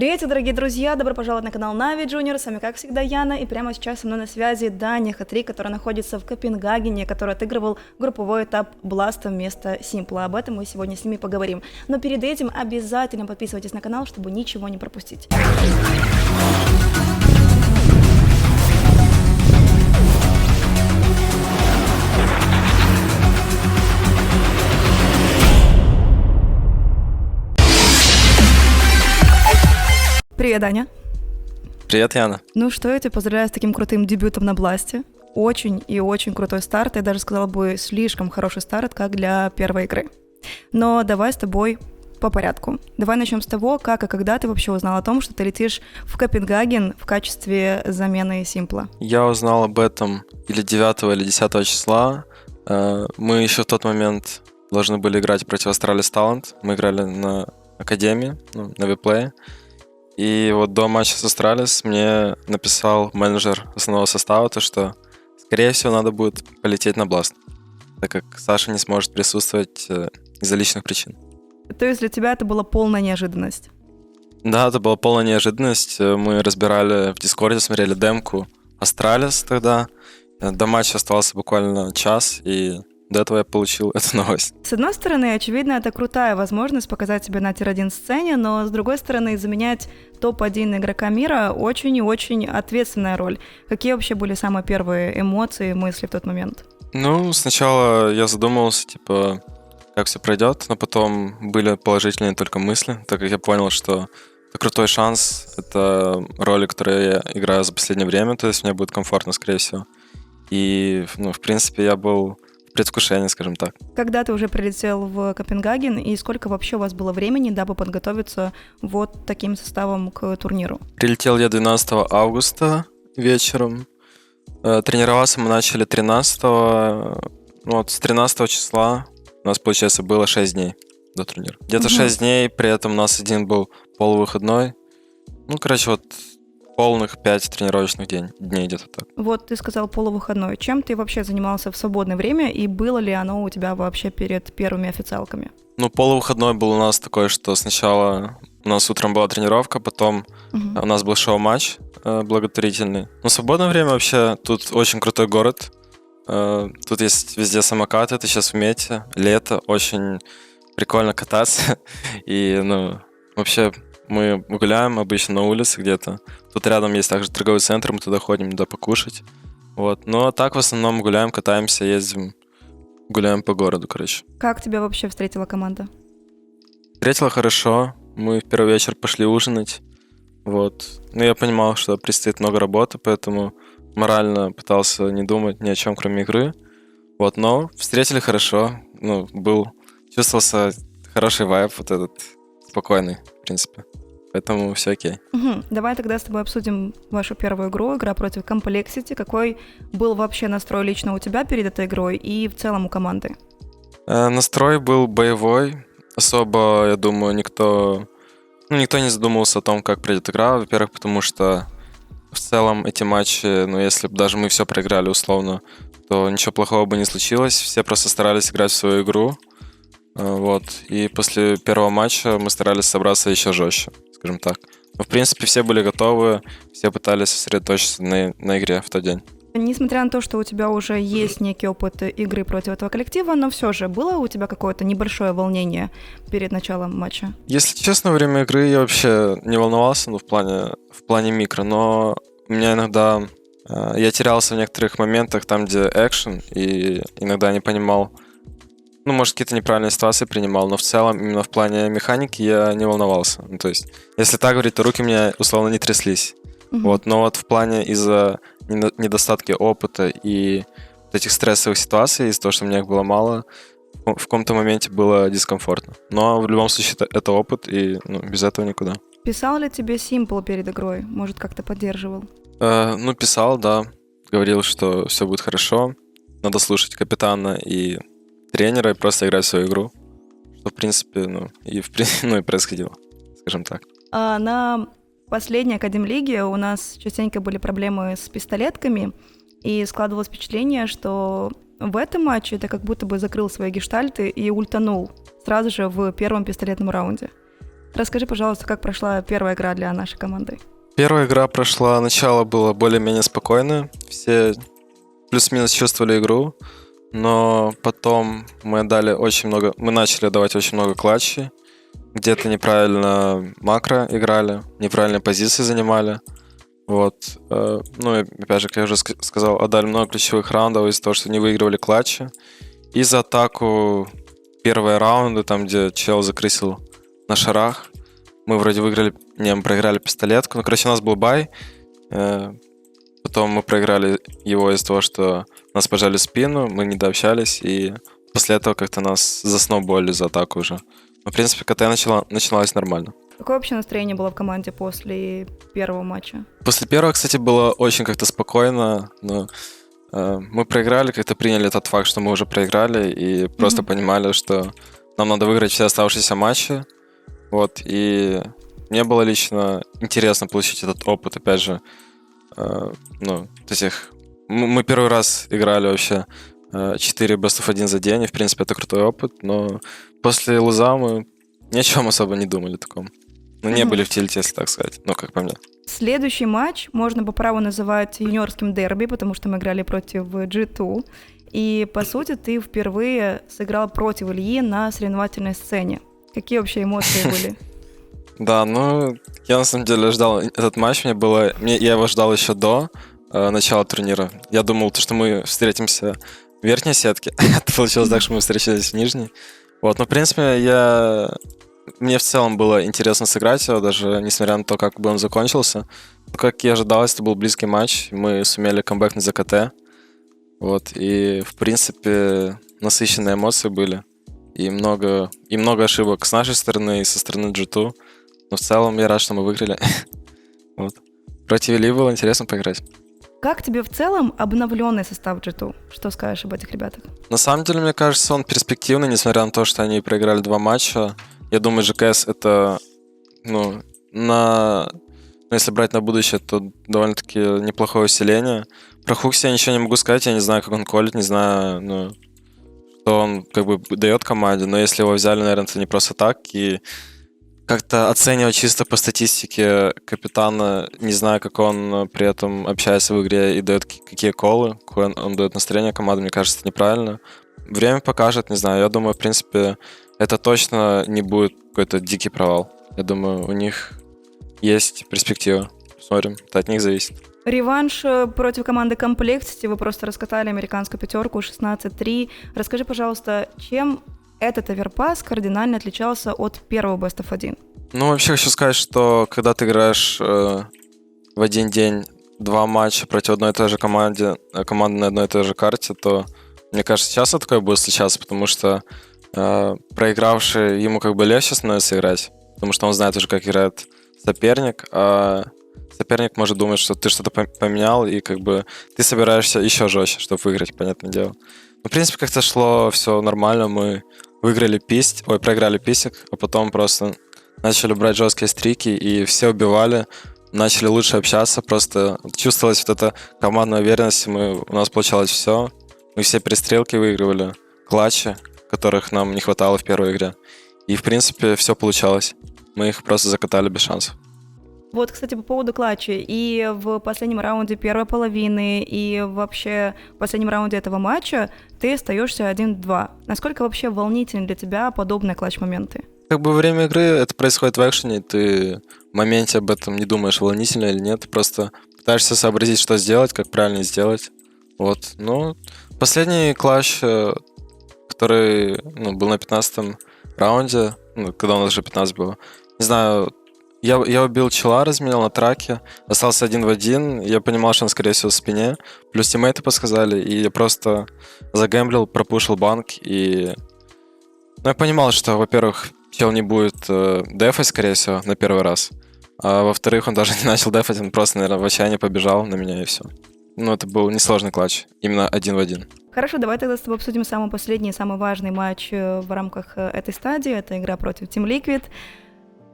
Привет, дорогие друзья! Добро пожаловать на канал Нави Junior. С вами, как всегда, Яна. И прямо сейчас со мной на связи Даня Хатри, который находится в Копенгагене, который отыгрывал групповой этап Бласта вместо Симпла. Об этом мы сегодня с ними поговорим. Но перед этим обязательно подписывайтесь на канал, чтобы ничего не пропустить. Привет, Даня. Привет, Яна. Ну что, я тебя поздравляю с таким крутым дебютом на Бласте. Очень и очень крутой старт. Я даже сказала бы, слишком хороший старт, как для первой игры. Но давай с тобой по порядку. Давай начнем с того, как и когда ты вообще узнал о том, что ты летишь в Копенгаген в качестве замены Симпла. Я узнал об этом или 9 или 10 числа. Э, мы еще в тот момент должны были играть против Astralis Talent. Мы играли на Академии, ну, на виплее. И вот до матча с Астралис мне написал менеджер основного состава, то что, скорее всего, надо будет полететь на Бласт, так как Саша не сможет присутствовать э, из-за личных причин. То есть для тебя это была полная неожиданность? Да, это была полная неожиданность. Мы разбирали в Дискорде, смотрели демку Астралис тогда. До матча оставался буквально час, и до этого я получил эту новость. С одной стороны, очевидно, это крутая возможность показать себя на тир-1 сцене, но с другой стороны, заменять топ-1 игрока мира очень и очень ответственная роль. Какие вообще были самые первые эмоции, мысли в тот момент? Ну, сначала я задумывался, типа, как все пройдет, но потом были положительные только мысли, так как я понял, что это крутой шанс, это роли, которые я играю за последнее время, то есть мне будет комфортно, скорее всего. И, ну, в принципе, я был предвкушение, скажем так. Когда ты уже прилетел в Копенгаген, и сколько вообще у вас было времени, дабы подготовиться вот таким составом к турниру? Прилетел я 12 августа вечером. Э, тренироваться мы начали 13 ну, вот с 13 числа у нас, получается, было 6 дней до турнира. Где-то угу. 6 дней, при этом у нас один был полувыходной. Ну, короче, вот полных пять тренировочных день, дней где-то так. Вот ты сказал полувыходной. Чем ты вообще занимался в свободное время и было ли оно у тебя вообще перед первыми официалками? Ну, полувыходной был у нас такой, что сначала у нас утром была тренировка, потом угу. у нас был шоу-матч э, благотворительный. Но свободное время вообще тут очень крутой город. Э, тут есть везде самокаты, ты сейчас в мете, лето, очень прикольно кататься. И, ну, вообще мы гуляем обычно на улице где-то. Тут рядом есть также торговый центр, мы туда ходим, туда покушать. Вот. Но так в основном гуляем, катаемся, ездим, гуляем по городу, короче. Как тебя вообще встретила команда? Встретила хорошо. Мы в первый вечер пошли ужинать. Вот. Ну, я понимал, что предстоит много работы, поэтому морально пытался не думать ни о чем, кроме игры. Вот, но встретили хорошо. Ну, был... Чувствовался хороший вайб вот этот, спокойный, в принципе. Поэтому все окей. Угу. Давай тогда с тобой обсудим вашу первую игру, игра против Complexity. Какой был вообще настрой лично у тебя перед этой игрой и в целом у команды? Э, настрой был боевой. Особо, я думаю, никто, ну, никто не задумывался о том, как пройдет игра. Во-первых, потому что в целом эти матчи, ну, если бы даже мы все проиграли условно, то ничего плохого бы не случилось. Все просто старались играть в свою игру. Э, вот. И после первого матча мы старались собраться еще жестче скажем так. Но, в принципе, все были готовы, все пытались сосредоточиться на, на игре в тот день. Несмотря на то, что у тебя уже есть некий опыт игры против этого коллектива, но все же было у тебя какое-то небольшое волнение перед началом матча? Если честно, во время игры я вообще не волновался, ну, в плане, в плане микро, но у меня иногда... Э, я терялся в некоторых моментах, там, где экшен, и иногда не понимал, ну, может, какие-то неправильные ситуации принимал, но в целом именно в плане механики я не волновался. Ну, то есть, если так говорить, то руки у меня условно не тряслись. Mm-hmm. Вот, но вот в плане из-за недостатки опыта и вот этих стрессовых ситуаций, из-за того, что мне их было мало, в каком-то моменте было дискомфортно. Но в любом случае это, это опыт, и ну, без этого никуда. Писал ли тебе Simple перед игрой? Может, как-то поддерживал? Э, ну, писал, да. Говорил, что все будет хорошо. Надо слушать капитана и тренера и просто играть в свою игру. Что, в принципе, ну, и, в, ну, и происходило, скажем так. А на последней Академлиге у нас частенько были проблемы с пистолетками, и складывалось впечатление, что в этом матче ты как будто бы закрыл свои гештальты и ультанул сразу же в первом пистолетном раунде. Расскажи, пожалуйста, как прошла первая игра для нашей команды? Первая игра прошла, начало было более-менее спокойное. Все плюс-минус чувствовали игру, но потом мы дали очень много, мы начали давать очень много клатчей, где-то неправильно макро играли, неправильные позиции занимали. Вот. э, Ну и опять же, как я уже ск- сказал, отдали много ключевых раундов из-за того, что не выигрывали клатчи. И за атаку первые раунды, там, где чел закрысил на шарах, мы вроде выиграли, не, мы проиграли пистолетку. Ну, короче, у нас был бай. э, Потом мы проиграли его из-за того, что нас пожали спину, мы не дообщались, и после этого как-то нас засноуболили за атаку уже. Но, в принципе, КТ начала, начиналось нормально. Какое вообще настроение было в команде после первого матча? После первого, кстати, было очень как-то спокойно, но э, мы проиграли, как-то приняли тот факт, что мы уже проиграли, и просто Мгм. понимали, что нам надо выиграть все оставшиеся матчи. Вот, и мне было лично интересно получить этот опыт, опять же, э, ну, этих... Мы первый раз играли вообще э, 4 Best of 1 за день, и, в принципе, это крутой опыт, но после Луза мы ни о чем особо не думали таком. Ну, не были в тильте, если так сказать, ну, как по мне. Следующий матч можно по праву называть юниорским дерби, потому что мы играли против G2. И, по сути, ты впервые сыграл против Ильи на соревновательной сцене. Какие вообще эмоции были? Да, ну, я на самом деле ждал этот матч, мне было... Мне, я его ждал еще до э, начала турнира. Я думал, то, что мы встретимся в верхней сетке. Получилось так, что мы встретились в нижней. Вот, но, в принципе, я... Мне в целом было интересно сыграть его, даже несмотря на то, как бы он закончился. Но, как и ожидалось, это был близкий матч. Мы сумели камбэкнуть за КТ. Вот, и, в принципе, насыщенные эмоции были. И много, и много ошибок с нашей стороны и со стороны G2. Но в целом я рад, что мы выиграли. вот. Против Ильи было интересно поиграть. Как тебе в целом обновленный состав G2? Что скажешь об этих ребятах? На самом деле, мне кажется, он перспективный, несмотря на то, что они проиграли два матча. Я думаю, ЖКС это, ну, на... ну, если брать на будущее, то довольно-таки неплохое усиление. Про Хукси я ничего не могу сказать, я не знаю, как он колет, не знаю, ну, что он как бы дает команде, но если его взяли, наверное, это не просто так, и как-то оценивать чисто по статистике капитана, не знаю, как он э, при этом общается в игре и дает ки- какие колы, какое он, дает настроение команды, мне кажется, неправильно. Время покажет, не знаю. Я думаю, в принципе, это точно не будет какой-то дикий провал. Я думаю, у них есть перспектива. Посмотрим, это от них зависит. Реванш э, против команды Complexity. Вы просто раскатали американскую пятерку 16-3. Расскажи, пожалуйста, чем этот оверпас кардинально отличался от первого Best of 1? Ну, вообще хочу сказать, что когда ты играешь э, в один день два матча против одной и той же команды, э, команды на одной и той же карте, то мне кажется, часто такое будет случаться, потому что э, проигравший ему как бы легче становится играть, потому что он знает уже, как играет соперник, а соперник может думать, что ты что-то пом- поменял, и как бы ты собираешься еще жестче, чтобы выиграть, понятное дело. Ну, в принципе, как-то шло все нормально, мы выиграли писть, ой, проиграли писек, а потом просто начали брать жесткие стрики, и все убивали, начали лучше общаться, просто чувствовалась вот эта командная уверенность, мы, у нас получалось все, мы все перестрелки выигрывали, клатчи, которых нам не хватало в первой игре. И, в принципе, все получалось. Мы их просто закатали без шансов. Вот, кстати, по поводу клатча. И в последнем раунде первой половины, и вообще в последнем раунде этого матча ты остаешься 1-2. Насколько вообще волнительны для тебя подобные клатч-моменты? Как бы время игры это происходит в экшене, ты в моменте об этом не думаешь, волнительно или нет, просто пытаешься сообразить, что сделать, как правильно сделать. Вот. Ну, последний клатч, э, который ну, был на 15 раунде, ну, когда у нас уже 15 было, не знаю, я, я убил чела, разменял на траке, остался один в один, я понимал, что он, скорее всего, в спине, плюс тиммейты подсказали, и я просто загэмблил, пропушил банк, и... Ну, я понимал, что, во-первых, чел не будет э, дефать, скорее всего, на первый раз, а во-вторых, он даже не начал дефать, он просто, наверное, в отчаянии побежал на меня, и все. Ну, это был несложный клатч, именно один в один. Хорошо, давай тогда с тобой обсудим самый последний, самый важный матч э, в рамках э, этой стадии. Это игра против Team Liquid.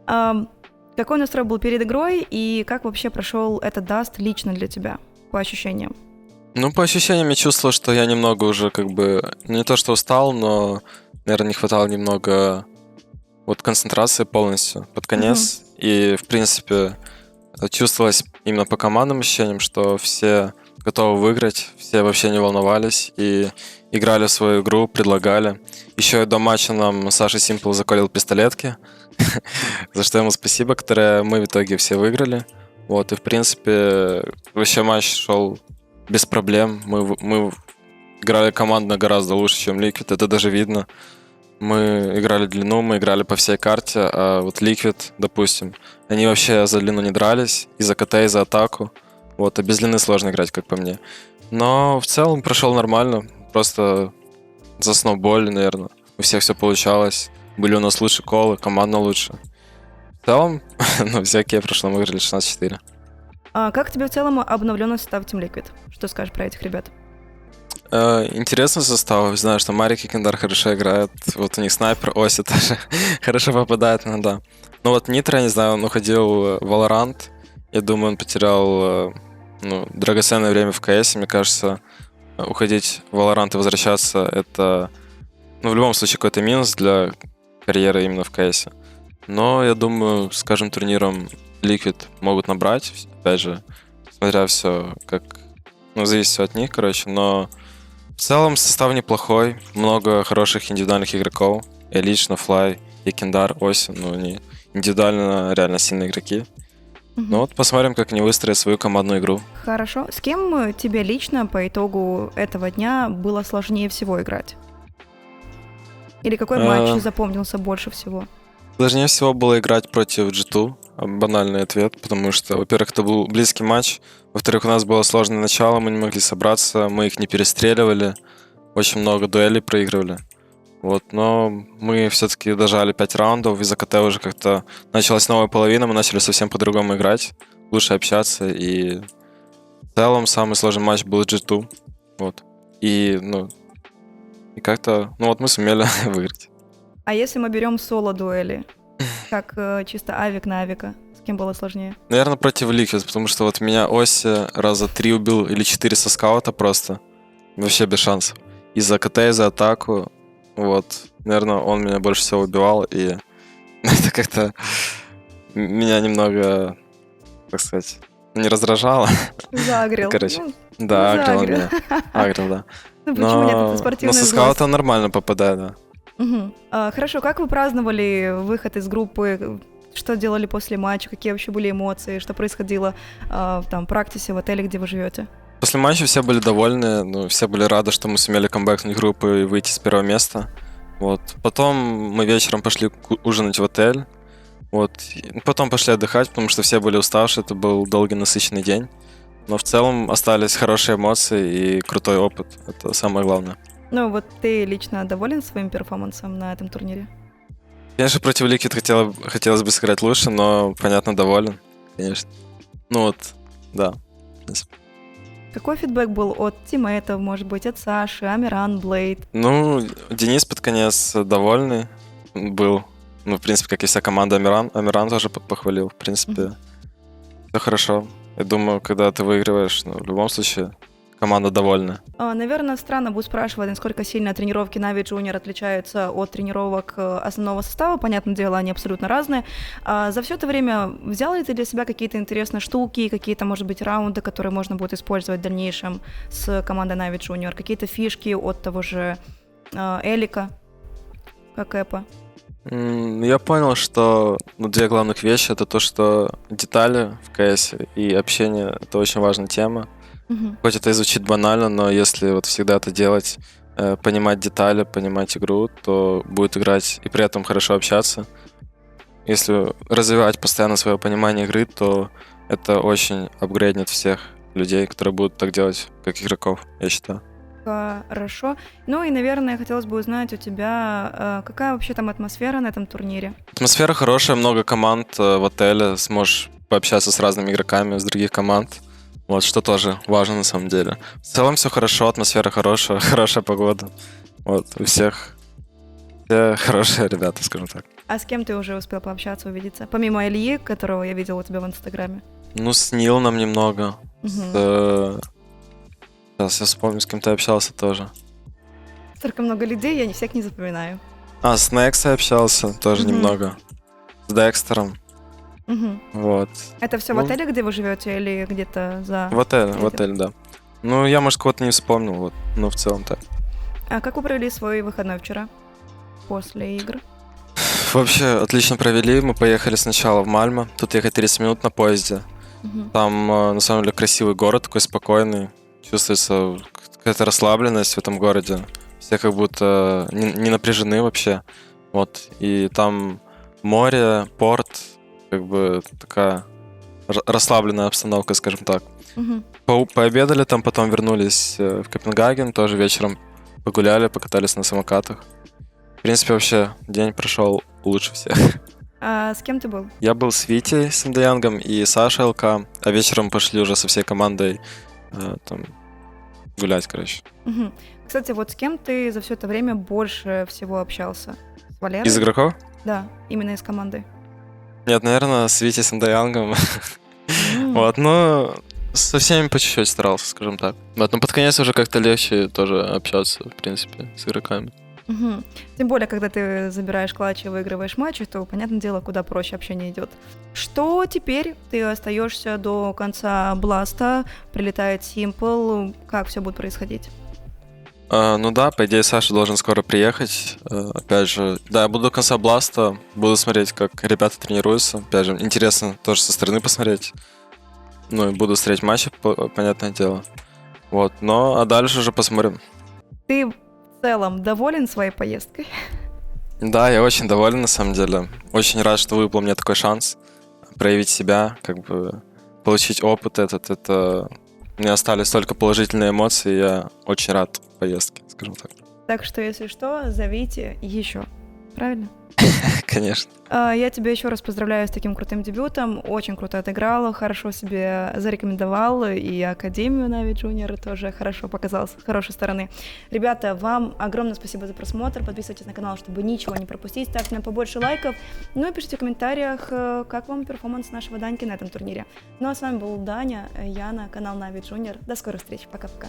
Ам, какой настрой был перед игрой и как вообще прошел этот даст лично для тебя, по ощущениям? Ну, по ощущениям, я чувствовал, что я немного уже как бы... Не то, что устал, но, наверное, не хватало немного вот концентрация полностью под конец. И, в принципе, чувствовалось именно по командным ощущениям, что все готовы выиграть, все вообще не волновались и играли в свою игру, предлагали. Еще и до матча нам Саша Симпл заколил пистолетки, за что ему спасибо, которые мы в итоге все выиграли. Вот, и в принципе, вообще матч шел без проблем. Мы, мы играли командно гораздо лучше, чем Liquid, это даже видно. Мы играли длину, мы играли по всей карте, а вот Liquid, допустим, они вообще за длину не дрались, и за КТ, и за атаку. Вот, а без длины сложно играть, как по мне. Но в целом прошел нормально, просто за сноуболи, наверное. У всех все получалось. Были у нас лучше колы, команда лучше. В целом, ну, всякие прошло, мы выиграли 16-4. А как тебе в целом обновленный состав Team Liquid? Что скажешь про этих ребят? Э, интересный состав. Знаю, что Марик и Кендар хорошо играют. Вот у них снайпер Оси тоже хорошо попадает иногда. Ну вот Нитро, не знаю, он уходил в Valorant. Я думаю, он потерял э, ну, драгоценное время в КС. Мне кажется, уходить в Valorant и возвращаться — это, ну, в любом случае, какой-то минус для карьеры именно в КС. Но я думаю, с каждым турниром Liquid могут набрать. Опять же, смотря все, как... Ну, зависит все от них, короче, но в целом состав неплохой, много хороших индивидуальных игроков. Я лично, Флай, Якиндар, Оси, ну, они индивидуально реально сильные игроки. Мгм. Ну вот посмотрим, как они выстроят свою командную игру. Хорошо. С кем э, тебе лично по итогу этого дня было сложнее всего играть? Или какой Э. матч запомнился больше всего? Сложнее всего было играть против G2. Банальный ответ, потому что, во-первых, это был близкий матч. Во-вторых, у нас было сложное начало, мы не могли собраться, мы их не перестреливали. Очень много дуэлей проигрывали. Вот, но мы все-таки дожали 5 раундов, из-за КТ уже как-то началась новая половина, мы начали совсем по-другому играть, лучше общаться, и в целом самый сложный матч был G2. Вот. И, ну, и как-то, ну вот мы сумели выиграть. А если мы берем соло-дуэли, как э, чисто авик на авика, с кем было сложнее? Наверное, против Liquid, потому что вот меня Оси раза три убил или четыре со скаута просто. Вообще без шансов. И за КТ, и за атаку. Вот. Наверное, он меня больше всего убивал, и это как-то меня немного, так сказать, не раздражало. Загрел. Короче, Ну, Да, Ну, агрил он меня. Агрил, да. ну почему нет, это Но, спортивный но со скаута нормально попадает, да. А, хорошо, как вы праздновали выход из группы? Что делали после матча? Какие вообще были эмоции? Что происходило а, в там, практисе в отеле, где вы живете? После матча все были довольны, ну, все были рады, что мы сумели камбэкнуть группу и выйти с первого места. Вот. Потом мы вечером пошли ужинать в отель. Вот. Потом пошли отдыхать, потому что все были уставшие, это был долгий насыщенный день. Но в целом остались хорошие эмоции и крутой опыт. Это самое главное. Ну, вот ты лично доволен своим перформансом на этом турнире? Конечно, против Liquid хотела, хотелось бы сыграть лучше, но, понятно, доволен, конечно. Ну вот, да. Какой фидбэк был от тиммейтов, может быть, от Саши, Амиран, Блейд? Ну, Денис под конец довольный был. Ну, в принципе, как и вся команда Амиран. Амиран тоже по- похвалил. В принципе, все хорошо. Я думаю, когда ты выигрываешь, ну, в любом случае, команда довольна. А, Наверное, странно будет спрашивать, насколько сильно тренировки Нави Junior отличаются от тренировок э, основного состава. Понятное дело, они абсолютно разные. А за все это время взял ли ты для себя какие-то интересные штуки, какие-то, может быть, раунды, которые можно будет использовать в дальнейшем с командой Нави Junior? Какие-то фишки от того же э, Элика, как Эпа? Я понял, что ну, две главных вещи это то, что детали в КС и общение это очень важная тема. Мгм. Хоть это и звучит банально, но если вот всегда это делать, э, понимать детали, понимать игру, то будет играть и при этом хорошо общаться. Если развивать постоянно свое понимание игры, то это очень апгрейднет всех людей, которые будут так делать, как игроков, я считаю. Хорошо. Ну и, наверное, хотелось бы узнать у тебя, э, какая вообще там атмосфера на этом турнире? Атмосфера хорошая, много команд э, в отеле, сможешь пообщаться с разными игроками из других команд. Вот, что тоже важно на самом деле. В целом все хорошо, атмосфера хорошая, хорошая погода. Вот, у всех все хорошие ребята, скажем так. А с кем ты уже успел пообщаться, увидеться? Помимо Ильи, которого я видела у тебя в Инстаграме. Ну, с Нилом немного. Мгм. С, э, Сейчас я вспомню, с кем ты общался тоже. Столько много людей, я не всех не запоминаю. А, с Нексой общался тоже Мгм. немного. С Декстером. Мгм. Вот. Это все в Ну. отеле, где вы живете, или где-то за... В отеле, в отеле, да. Ну, я, может, кого-то не вспомнил, вот. Ну, в целом так. А как вы провели свой выходной вчера? После игр? Вообще, отлично провели. Мы поехали сначала в Мальмо. Тут ехать 30 минут на поезде. Мгм. Там, э, на самом деле, красивый город, такой спокойный. Чувствуется какая-то расслабленность в этом городе. Все как будто не, не напряжены вообще. Вот. И там море, порт, как бы такая расслабленная обстановка, скажем так. Мгм. По- пообедали там, потом вернулись э, в Копенгаген, тоже вечером погуляли, покатались на самокатах. В принципе, вообще день прошел лучше всех. А с кем ты был? Я был с Витей Синдаянгом и Сашей ЛК, а вечером пошли уже со всей командой э, там гулять, короче. Мгм. Кстати, вот с кем ты за все это время больше всего общался? С Валерой? Из игроков? Да, именно из команды. Нет, наверное, с Витей Синдаянгом. М. Вот, но со всеми по чуть-чуть старался, скажем так. Вот, но под конец уже как-то легче тоже общаться, в принципе, с игроками. Мгм. Тем более, когда ты забираешь клатч и выигрываешь матчи, то, понятное дело, куда проще общение идет. Что теперь? Ты остаешься до конца Бласта, прилетает Симпл. Как все будет происходить? А, ну да, по идее, Саша должен скоро приехать. Э, опять же, да, я буду до конца Бласта, буду смотреть, как ребята тренируются. Опять же, интересно тоже со стороны посмотреть. Ну и буду смотреть матчи, по- понятное дело. Вот, но а дальше уже посмотрим. Ты целом доволен своей поездкой? Да, я очень доволен, на самом деле. Очень рад, что выпал мне такой шанс проявить себя, как бы получить опыт этот. Это... У меня остались только положительные эмоции, и я очень рад поездке, скажем так. Так что, если что, зовите еще. Правильно? Конечно. А, Я тебя еще раз поздравляю с таким крутым дебютом. Очень круто отыграл, хорошо себе зарекомендовал. И Академию Нави Джуниор тоже хорошо показал с хорошей стороны. Ребята, вам огромное спасибо за просмотр. Подписывайтесь на канал, чтобы ничего не пропустить. Ставьте нам побольше лайков. Ну и пишите в комментариях, э, как вам перформанс нашего Даньки на этом турнире. Ну а с вами был Даня, Яна, канал Нави Джуниор. До скорых встреч. Пока-пока.